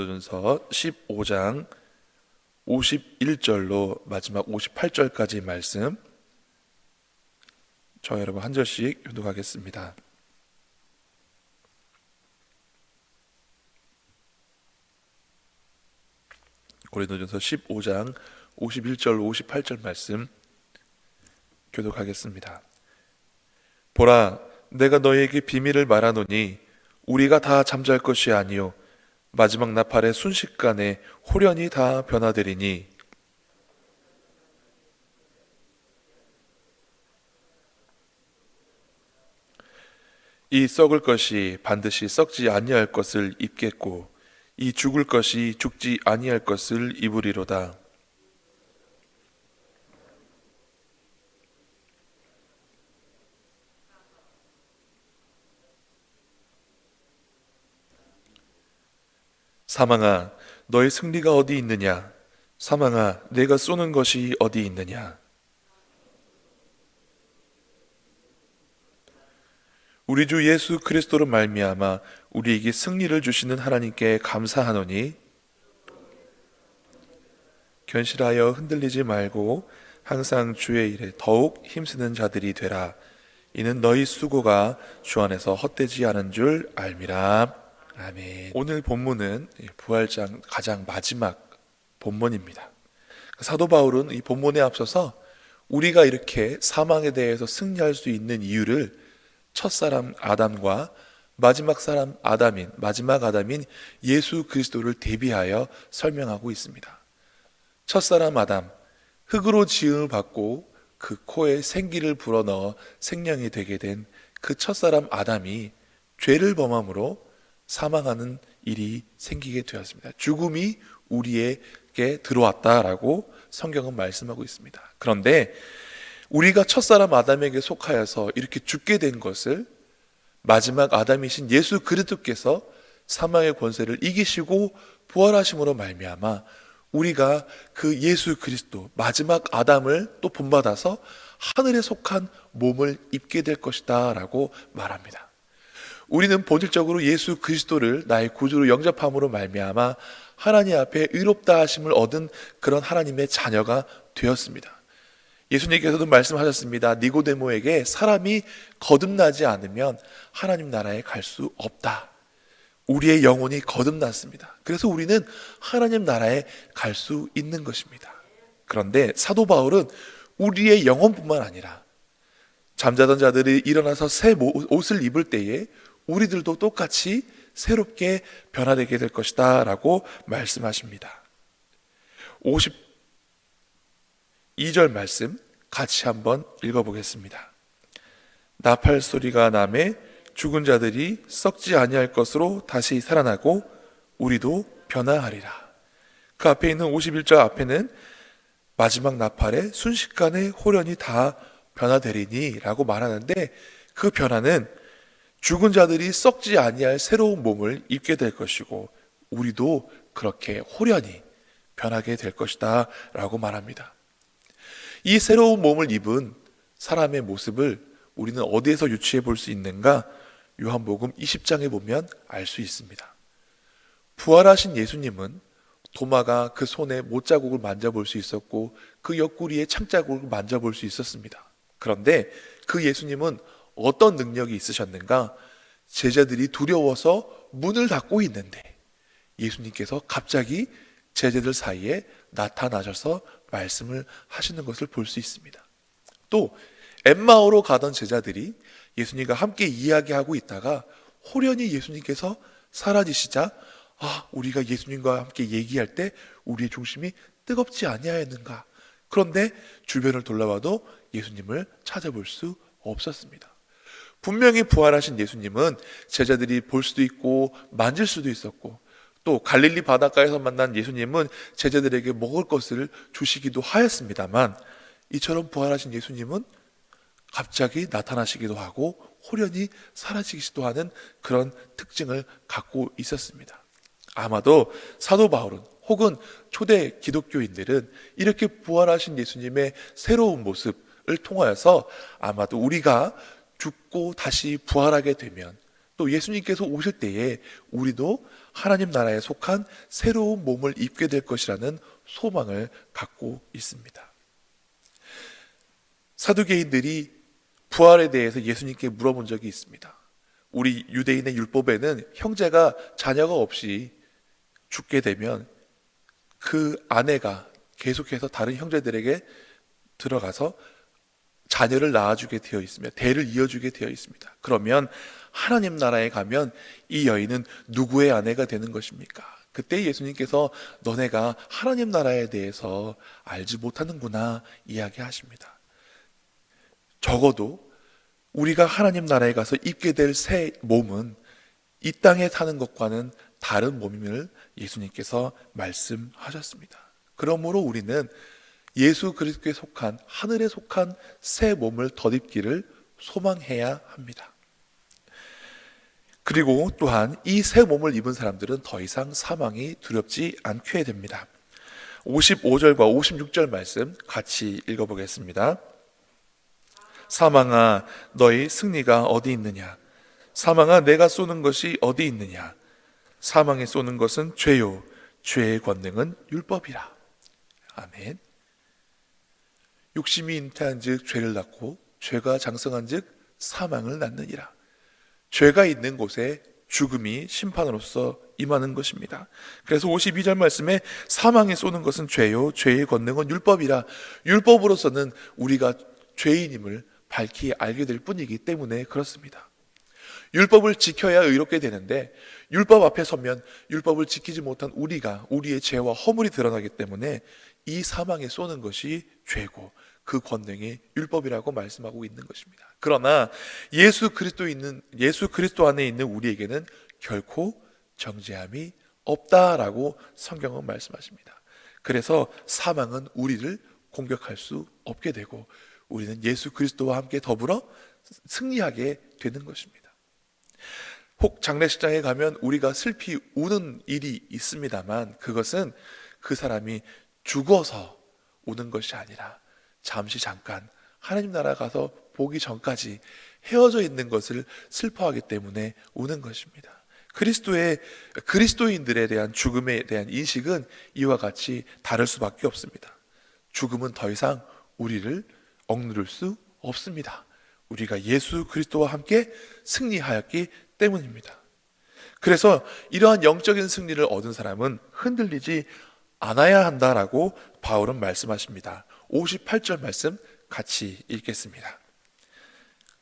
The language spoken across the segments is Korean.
고린도전서 15장 51절로 마지막 58절까지 말씀 저 여러분 한 절씩 교독하겠습니다. 고린도전서 15장 51절 58절 말씀 교독하겠습니다. 보라 내가 너희에게 비밀을 말하노니 우리가 다 잠잘 것이 아니요 마지막 나팔의 순식간에 호련히 다 변화되리니 이 썩을 것이 반드시 썩지 아니할 것을 입겠고 이 죽을 것이 죽지 아니할 것을 입으리로다. 사망아, 너의 승리가 어디 있느냐? 사망아, 내가 쏘는 것이 어디 있느냐? 우리 주 예수 그리스도로 말미암아 우리에게 승리를 주시는 하나님께 감사하노니 견실하여 흔들리지 말고 항상 주의 일에 더욱 힘쓰는 자들이 되라. 이는 너희 수고가 주 안에서 헛되지 않은 줄 알미라. 아멘. 오늘 본문은 부활장 가장 마지막 본문입니다. 사도 바울은 이 본문에 앞서서 우리가 이렇게 사망에 대해서 승리할 수 있는 이유를 첫 사람 아담과 마지막 사람 아담인 마지막 아담인 예수 그리스도를 대비하여 설명하고 있습니다. 첫 사람 아담 흙으로 지음을 받고 그 코에 생기를 불어넣어 생명이 되게 된 그 첫사람 아담이 죄를 범함으로 사망하는 일이 생기게 되었습니다. 죽음이 우리에게 들어왔다라고 성경은 말씀하고 있습니다. 그런데 우리가 첫사람 아담에게 속하여서 이렇게 죽게 된 것을 마지막 아담이신 예수 그리스도께서 사망의 권세를 이기시고 부활하심으로 말미암아 우리가 그 예수 그리스도 마지막 아담을 또 본받아서 하늘에 속한 몸을 입게 될 것이다라고 말합니다. 우리는 본질적으로 예수 그리스도를 나의 구주로 영접함으로 말미암아 하나님 앞에 의롭다 하심을 얻은 그런 하나님의 자녀가 되었습니다. 예수님께서도 말씀하셨습니다. 니고데모에게 사람이 거듭나지 않으면 하나님 나라에 갈 수 없다. 우리의 영혼이 거듭났습니다. 그래서 우리는 하나님 나라에 갈 수 있는 것입니다. 그런데 사도 바울은 우리의 영혼뿐만 아니라 잠자던 자들이 일어나서 새 옷을 입을 때에 우리들도 똑같이 새롭게 변화되게 될 것이다 라고 말씀하십니다. 52절 말씀 같이 한번 읽어보겠습니다. 나팔 소리가 남에 죽은 자들이 썩지 아니할 것으로 다시 살아나고 우리도 변화하리라. 그 앞에 있는 51절 앞에는 마지막 나팔에 순식간에 호련이 다 변화되리니 라고 말하는데 그 변화는 죽은 자들이 썩지 아니할 새로운 몸을 입게 될 것이고 우리도 그렇게 호련히 변하게 될 것이다 라고 말합니다. 이 새로운 몸을 입은 사람의 모습을 우리는 어디에서 유추해 볼 수 있는가? 요한복음 20장에 보면 알 수 있습니다. 부활하신 예수님은 도마가 그 손에 못자국을 만져볼 수 있었고 그 옆구리에 창자국을 만져볼 수 있었습니다. 그런데 그 예수님은 어떤 능력이 있으셨는가? 제자들이 두려워서 문을 닫고 있는데 예수님께서 갑자기 제자들 사이에 나타나셔서 말씀을 하시는 것을 볼 수 있습니다. 또 엠마오로 가던 제자들이 예수님과 함께 이야기하고 있다가 호련히 예수님께서 사라지시자 아 우리가 예수님과 함께 얘기할 때 우리의 중심이 뜨겁지 아니하였는가 그런데 주변을 돌아봐도 예수님을 찾아볼 수 없었습니다. 분명히 부활하신 예수님은 제자들이 볼 수도 있고 만질 수도 있었고 또 갈릴리 바닷가에서 만난 예수님은 제자들에게 먹을 것을 주시기도 하였습니다만 이처럼 부활하신 예수님은 갑자기 나타나시기도 하고 호련히 사라지기도 하는 그런 특징을 갖고 있었습니다. 아마도 사도 바울은 혹은 초대 기독교인들은 이렇게 부활하신 예수님의 새로운 모습을 통하여서 아마도 우리가 죽고 다시 부활하게 되면 또 예수님께서 오실 때에 우리도 하나님 나라에 속한 새로운 몸을 입게 될 것이라는 소망을 갖고 있습니다. 사두개인들이 부활에 대해서 예수님께 물어본 적이 있습니다. 우리 유대인의 율법에는 형제가 자녀가 없이 죽게 되면 그 아내가 계속해서 다른 형제들에게 들어가서 자녀를 낳아주게 되어 있으며 대를 이어주게 되어 있습니다. 그러면 하나님 나라에 가면 이 여인은 누구의 아내가 되는 것입니까? 그때 예수님께서 너네가 하나님 나라에 대해서 알지 못하는구나 이야기하십니다. 적어도 우리가 하나님 나라에 가서 입게 될 새 몸은 이 땅에 사는 것과는 다른 몸임을 예수님께서 말씀하셨습니다. 그러므로 우리는 예수 그리스도에 속한 하늘에 속한 새 몸을 덧입기를 소망해야 합니다. 그리고 또한 이 새 몸을 입은 사람들은 더 이상 사망이 두렵지 않게 됩니다. 55절과 56절 말씀 같이 읽어보겠습니다. 사망아 너희 승리가 어디 있느냐 사망아 내가 쏘는 것이 어디 있느냐 사망에 쏘는 것은 죄요 죄의 권능은 율법이라 아멘 욕심이 잉태한즉 죄를 낳고 죄가 장성한즉 사망을 낳느니라 죄가 있는 곳에 죽음이 심판으로서 임하는 것입니다. 그래서 52절 말씀에 사망에 쏘는 것은 죄요 죄의 권능은 율법이라 율법으로서는 우리가 죄인임을 밝히 알게 될 뿐이기 때문에 그렇습니다. 율법을 지켜야 의롭게 되는데 율법 앞에 서면 율법을 지키지 못한 우리가 우리의 죄와 허물이 드러나기 때문에 이 사망에 쏘는 것이 죄고 그 권능이 율법이라고 말씀하고 있는 것입니다. 그러나 예수 그리스도 있는 예수 그리스도 안에 있는 우리에게는 결코 정죄함이 없다라고 성경은 말씀하십니다. 그래서 사망은 우리를 공격할 수 없게 되고 우리는 예수 그리스도와 함께 더불어 승리하게 되는 것입니다. 혹 장례식장에 가면 우리가 슬피 우는 일이 있습니다만 그것은 그 사람이 죽어서 우는 것이 아니라 잠시 잠깐 하나님 나라 가서 보기 전까지 헤어져 있는 것을 슬퍼하기 때문에 우는 것입니다. 그리스도의 그리스도인들에 대한 죽음에 대한 인식은 이와 같이 다를 수밖에 없습니다. 죽음은 더 이상 우리를 억누를 수 없습니다. 우리가 예수 그리스도와 함께 승리하였기 때문입니다. 그래서 이러한 영적인 승리를 얻은 사람은 흔들리지 않아야 한다라고 바울은 말씀하십니다. 58절 말씀 같이 읽겠습니다.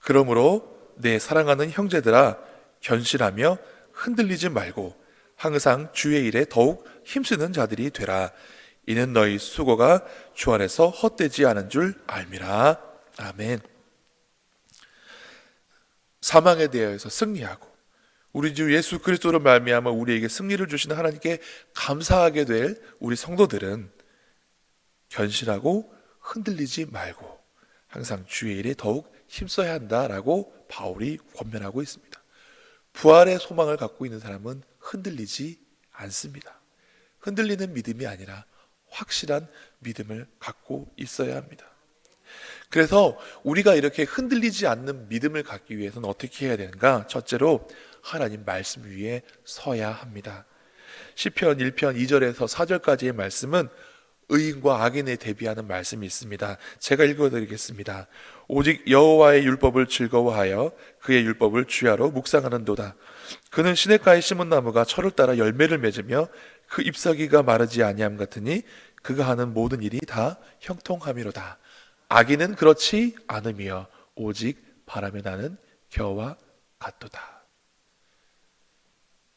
그러므로 내 사랑하는 형제들아 견실하며 흔들리지 말고 항상 주의 일에 더욱 힘쓰는 자들이 되라. 이는 너희 수고가 주 안에서 헛되지 않은 줄 알미라. 아멘. 사망에 대해서 승리하고 우리 주 예수 그리스도로 말미암아 우리에게 승리를 주시는 하나님께 감사하게 될 우리 성도들은 견실하고 흔들리지 말고 항상 주의 일에 더욱 힘써야 한다라고 바울이 권면하고 있습니다. 부활의 소망을 갖고 있는 사람은 흔들리지 않습니다. 흔들리는 믿음이 아니라 확실한 믿음을 갖고 있어야 합니다. 그래서 우리가 이렇게 흔들리지 않는 믿음을 갖기 위해서는 어떻게 해야 되는가? 첫째로 하나님 말씀 위에 서야 합니다. 시편 1편 2절에서 4절까지의 말씀은 의인과 악인에 대비하는 말씀이 있습니다. 제가 읽어 드리겠습니다. 오직 여호와의 율법을 즐거워하여 그의 율법을 주야로 묵상하는도다. 그는 시냇가에 심은 나무가 철을 따라 열매를 맺으며 그 잎사귀가 마르지 아니함 같으니 그가 하는 모든 일이 다 형통함이로다. 악인은 그렇지 않으며 오직 바람에 나는 겨와 같도다.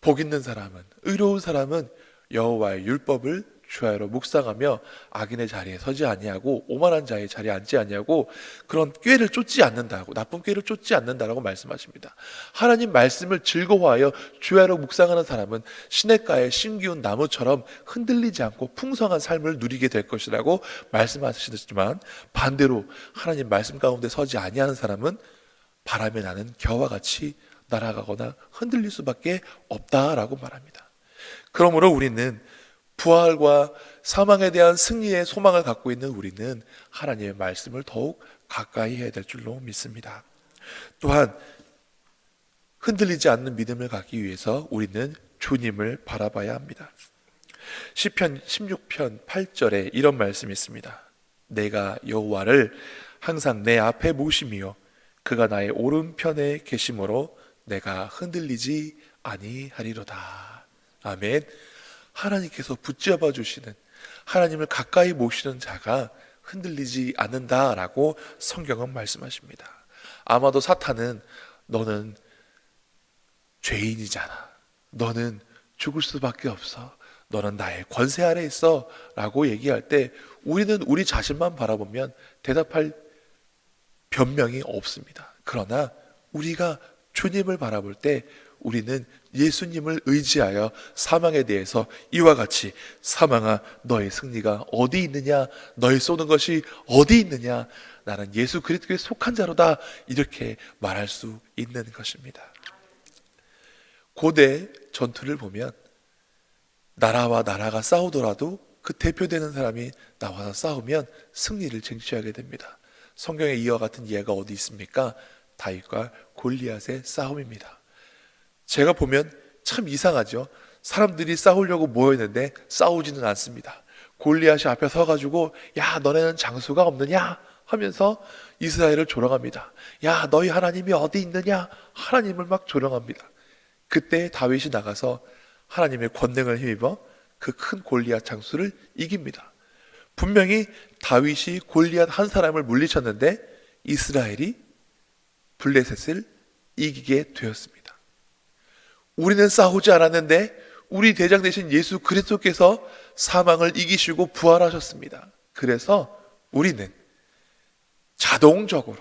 복 있는 사람은 의로운 사람은 여호와의 율법을 주야로 묵상하며 악인의 자리에 서지 아니하고 오만한 자의 자리에 앉지 아니하고 그런 꾀를 쫓지 않는다고 나쁜 꾀를 쫓지 않는다라고 말씀하십니다. 하나님 말씀을 즐거워하여 주야로 묵상하는 사람은 시냇가의 신기운 나무처럼 흔들리지 않고 풍성한 삶을 누리게 될 것이라고 말씀하시지만 반대로 하나님 말씀 가운데 서지 아니하는 사람은 바람에 나는 겨와 같이 날아가거나 흔들릴 수밖에 없다라고 말합니다. 그러므로 우리는 부활과 사망에 대한 승리의 소망을 갖고 있는 우리는 하나님의 말씀을 더욱 가까이 해야 될 줄로 믿습니다. 또한 흔들리지 않는 믿음을 갖기 위해서 우리는 주님을 바라봐야 합니다. 시편 16편 8절에 이런 말씀이 있습니다. 내가 여호와를 항상 내 앞에 모심이요 그가 나의 오른편에 계심으로 내가 흔들리지 아니하리로다. 아멘. 하나님께서 붙잡아 주시는 하나님을 가까이 모시는 자가 흔들리지 않는다라고 성경은 말씀하십니다. 아마도 사탄은 너는 죄인이잖아. 너는 죽을 수밖에 없어. 너는 나의 권세 아래 있어. 라고 얘기할 때 우리는 우리 자신만 바라보면 대답할 변명이 없습니다. 그러나 우리가 주님을 바라볼 때 우리는 예수님을 의지하여 사망에 대해서 이와 같이 사망아 너의 승리가 어디 있느냐 너의 쏘는 것이 어디 있느냐 나는 예수 그리스도에 속한 자로다 이렇게 말할 수 있는 것입니다. 고대 전투를 보면 나라와 나라가 싸우더라도 그 대표되는 사람이 나와서 싸우면 승리를 쟁취하게 됩니다. 성경에 이와 같은 예가 어디 있습니까? 다윗과 골리앗의 싸움입니다. 제가 보면 참 이상하죠. 사람들이 싸우려고 모였는데 싸우지는 않습니다. 골리앗이 앞에 서가지고 야 너네는 장수가 없느냐 하면서 이스라엘을 조롱합니다. 야 너희 하나님이 어디 있느냐 하나님을 막 조롱합니다. 그때 다윗이 나가서 하나님의 권능을 힘입어 그 큰 골리앗 장수를 이깁니다. 분명히 다윗이 골리앗 한 사람을 물리쳤는데 이스라엘이 블레셋을 이기게 되었습니다. 우리는 싸우지 않았는데 우리 대장 되신 예수 그리스도께서 사망을 이기시고 부활하셨습니다. 그래서 우리는 자동적으로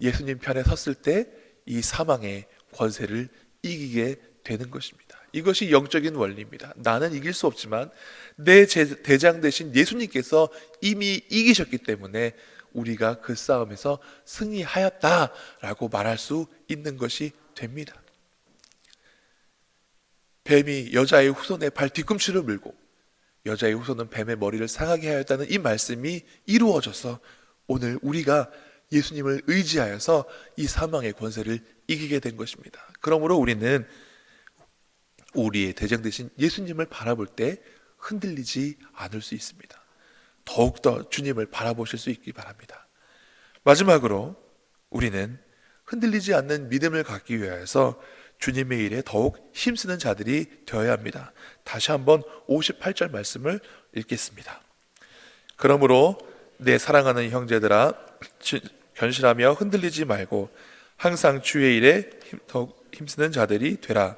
예수님 편에 섰을 때 이 사망의 권세를 이기게 되는 것입니다. 이것이 영적인 원리입니다. 나는 이길 수 없지만 내 대장 되신 예수님께서 이미 이기셨기 때문에 우리가 그 싸움에서 승리하였다라고 말할 수 있는 것이 됩니다. 뱀이 여자의 후손의 발 뒤꿈치를 물고 여자의 후손은 뱀의 머리를 상하게 하였다는 이 말씀이 이루어져서 오늘 우리가 예수님을 의지하여서 이 사망의 권세를 이기게 된 것입니다. 그러므로 우리는 우리의 대장 되신 예수님을 바라볼 때 흔들리지 않을 수 있습니다. 더욱더 주님을 바라보실 수 있기 바랍니다. 마지막으로 우리는 흔들리지 않는 믿음을 갖기 위하여서 주님의 일에 더욱 힘쓰는 자들이 되어야 합니다. 다시 한번 58절 말씀을 읽겠습니다. 그러므로 내 사랑하는 형제들아 견실하며 흔들리지 말고 항상 주의 일에 더욱 힘쓰는 자들이 되라.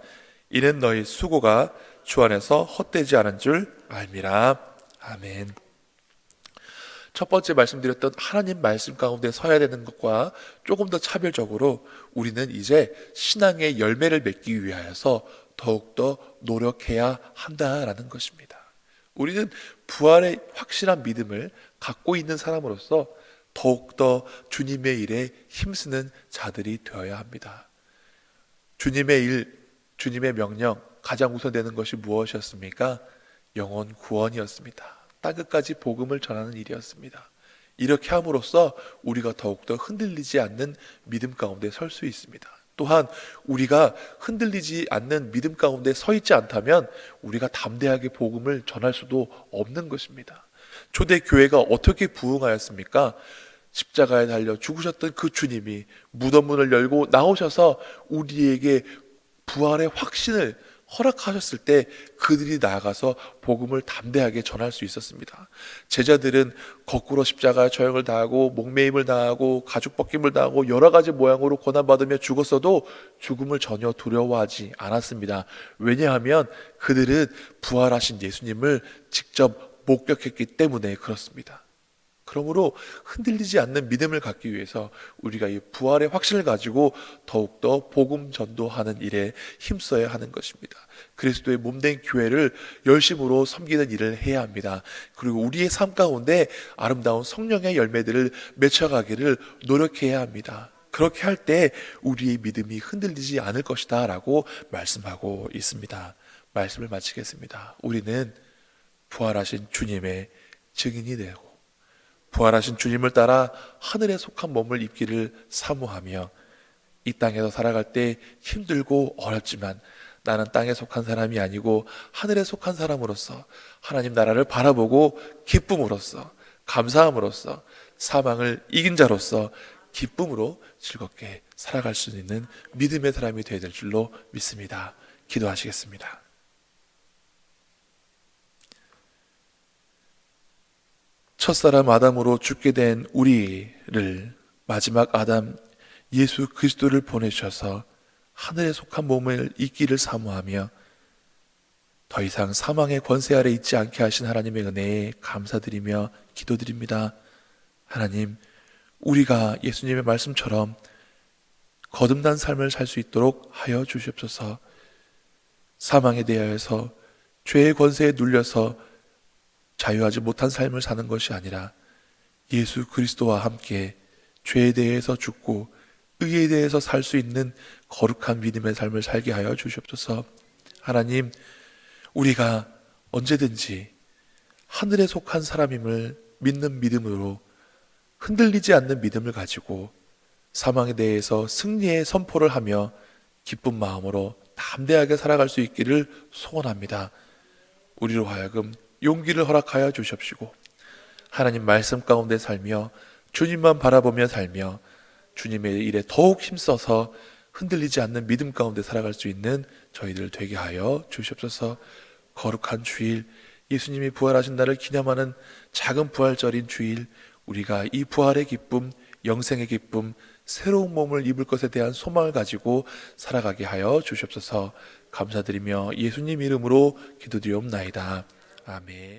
이는 너희 수고가 주 안에서 헛되지 않은 줄 알미라. 아멘. 첫 번째 말씀드렸던 하나님 말씀 가운데 서야 되는 것과 조금 더 차별적으로 우리는 이제 신앙의 열매를 맺기 위하여서 더욱더 노력해야 한다라는 것입니다. 우리는 부활의 확실한 믿음을 갖고 있는 사람으로서 더욱더 주님의 일에 힘쓰는 자들이 되어야 합니다. 주님의 일, 주님의 명령, 가장 우선되는 것이 무엇이었습니까? 영혼 구원이었습니다. 땅끝까지 복음을 전하는 일이었습니다. 이렇게 함으로써 우리가 더욱더 흔들리지 않는 믿음 가운데 설 수 있습니다. 또한 우리가 흔들리지 않는 믿음 가운데 서 있지 않다면 우리가 담대하게 복음을 전할 수도 없는 것입니다. 초대 교회가 어떻게 부흥하였습니까? 십자가에 달려 죽으셨던 그 주님이 무덤 문을 열고 나오셔서 우리에게 부활의 확신을 허락하셨을 때 그들이 나아가서 복음을 담대하게 전할 수 있었습니다. 제자들은 거꾸로 십자가 처형을 당하고 목매임을 당하고 가죽 벗김을 당하고 여러 가지 모양으로 고난받으며 죽었어도 죽음을 전혀 두려워하지 않았습니다. 왜냐하면 그들은 부활하신 예수님을 직접 목격했기 때문에 그렇습니다. 그러므로 흔들리지 않는 믿음을 갖기 위해서 우리가 이 부활의 확신을 가지고 더욱더 복음 전도하는 일에 힘써야 하는 것입니다. 그리스도의 몸된 교회를 열심으로 섬기는 일을 해야 합니다. 그리고 우리의 삶 가운데 아름다운 성령의 열매들을 맺혀가기를 노력해야 합니다. 그렇게 할 때 우리의 믿음이 흔들리지 않을 것이다 라고 말씀하고 있습니다. 말씀을 마치겠습니다. 우리는 부활하신 주님의 증인이 되고 부활하신 주님을 따라 하늘에 속한 몸을 입기를 사모하며 이 땅에서 살아갈 때 힘들고 어렵지만 나는 땅에 속한 사람이 아니고 하늘에 속한 사람으로서 하나님 나라를 바라보고 기쁨으로써 감사함으로써 사망을 이긴 자로서 기쁨으로 즐겁게 살아갈 수 있는 믿음의 사람이 되어야 될 줄로 믿습니다. 기도하시겠습니다. 첫사람 아담으로 죽게 된 우리를 마지막 아담 예수 그리스도를 보내주셔서 하늘에 속한 몸을 잊기를 사모하며 더 이상 사망의 권세 아래 있지 않게 하신 하나님의 은혜에 감사드리며 기도드립니다. 하나님, 우리가 예수님의 말씀처럼 거듭난 삶을 살 수 있도록 하여 주시옵소서. 사망에 대하여서 죄의 권세에 눌려서 자유하지 못한 삶을 사는 것이 아니라 예수 그리스도와 함께 죄에 대해서 죽고 의에 대해서 살 수 있는 거룩한 믿음의 삶을 살게 하여 주시옵소서. 하나님, 우리가 언제든지 하늘에 속한 사람임을 믿는 믿음으로 흔들리지 않는 믿음을 가지고 사망에 대해서 승리의 선포를 하며 기쁜 마음으로 담대하게 살아갈 수 있기를 소원합니다. 우리로 하여금 용기를 허락하여 주십시고 하나님 말씀 가운데 살며 주님만 바라보며 살며 주님의 일에 더욱 힘써서 흔들리지 않는 믿음 가운데 살아갈 수 있는 저희들 되게 하여 주시옵소서. 거룩한 주일, 예수님이 부활하신 날을 기념하는 작은 부활절인 주일, 우리가 이 부활의 기쁨, 영생의 기쁨, 새로운 몸을 입을 것에 대한 소망을 가지고 살아가게 하여 주시옵소서. 감사드리며 예수님 이름으로 기도드리옵나이다. 아멘.